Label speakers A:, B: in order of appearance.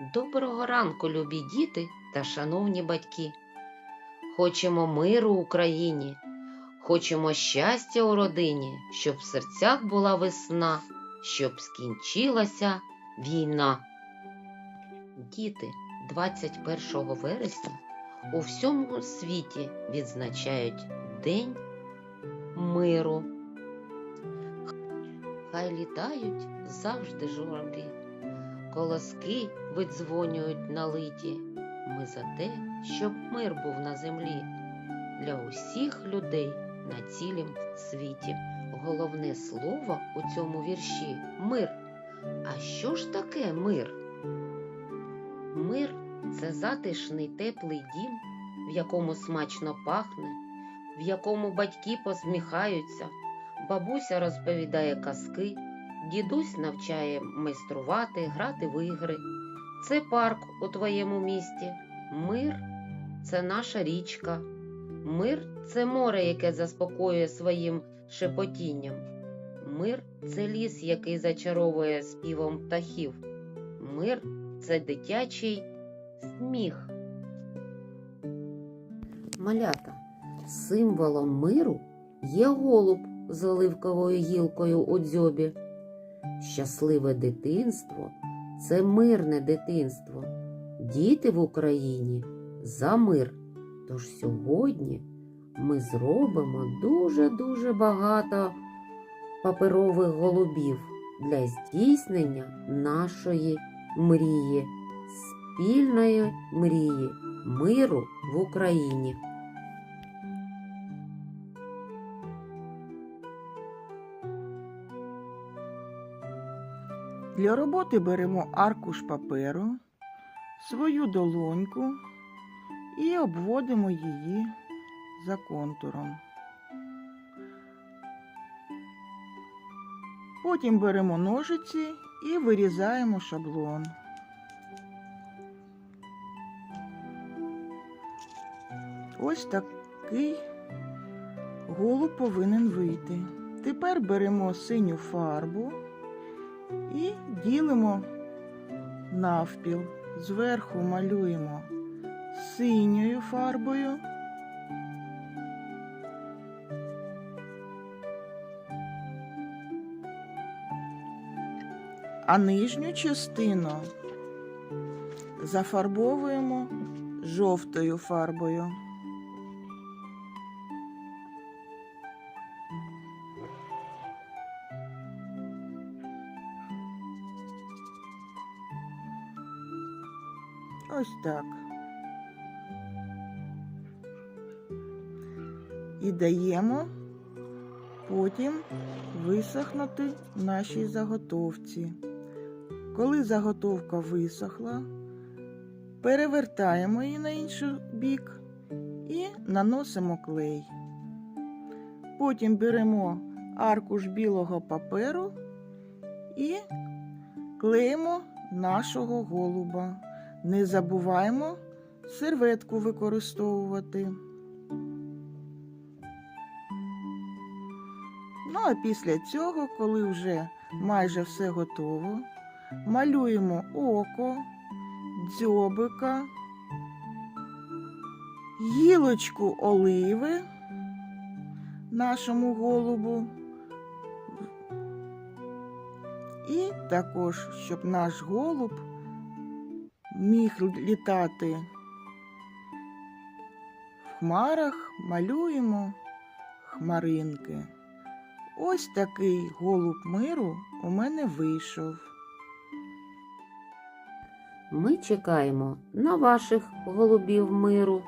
A: Доброго ранку, любі діти та шановні батьки. Хочемо миру Україні, хочемо щастя у родині, щоб в серцях була весна, щоб скінчилася війна. Діти, 21 вересня у всьому світі відзначають День миру. Хай літають завжди журавлі, колоски видзвонюють на литі. Ми за те, щоб мир був на землі для усіх людей на цілім світі. Головне слово у цьому вірші мир. А що ж таке мир? Мир це затишний теплий дім, в якому смачно пахне, в якому батьки посміхаються, бабуся розповідає казки, дідусь навчає майструвати, грати в ігри. Це парк у твоєму місті. Мир це наша річка. Мир це море, яке заспокоює своїм шепотінням. Мир це ліс, який зачаровує співом птахів. Мир це дитячий сміх. Малята. Символом миру є голуб з оливковою гілкою у дзьобі. Щасливе дитинство це мирне дитинство. Діти в Україні за мир. Тож сьогодні ми зробимо дуже-дуже багато паперових голубів для здійснення нашої мрії, спільної мрії миру в Україні.
B: Для роботи беремо аркуш паперу, свою долоньку і обводимо її за контуром. Потім беремо ножиці і вирізаємо шаблон. Ось такий голуб повинен вийти. Тепер беремо синю фарбу і ділимо навпіл. Зверху малюємо синьою фарбою. А нижню частину зафарбовуємо жовтою фарбою. Ось так. І даємо потім висохнути нашій заготовці. Коли заготовка висохла, перевертаємо її на інший бік і наносимо клей. Потім беремо аркуш білого паперу і клеїмо нашого голуба. Не забуваємо серветку використовувати. Ну а після цього, коли вже майже все готово, малюємо око, дзьобика, гілочку оливи нашому голубу. І також, щоб наш голуб міг літати в хмарах, малюємо хмаринки. Ось такий голуб миру у мене вийшов.
A: Ми чекаємо на ваших голубів миру.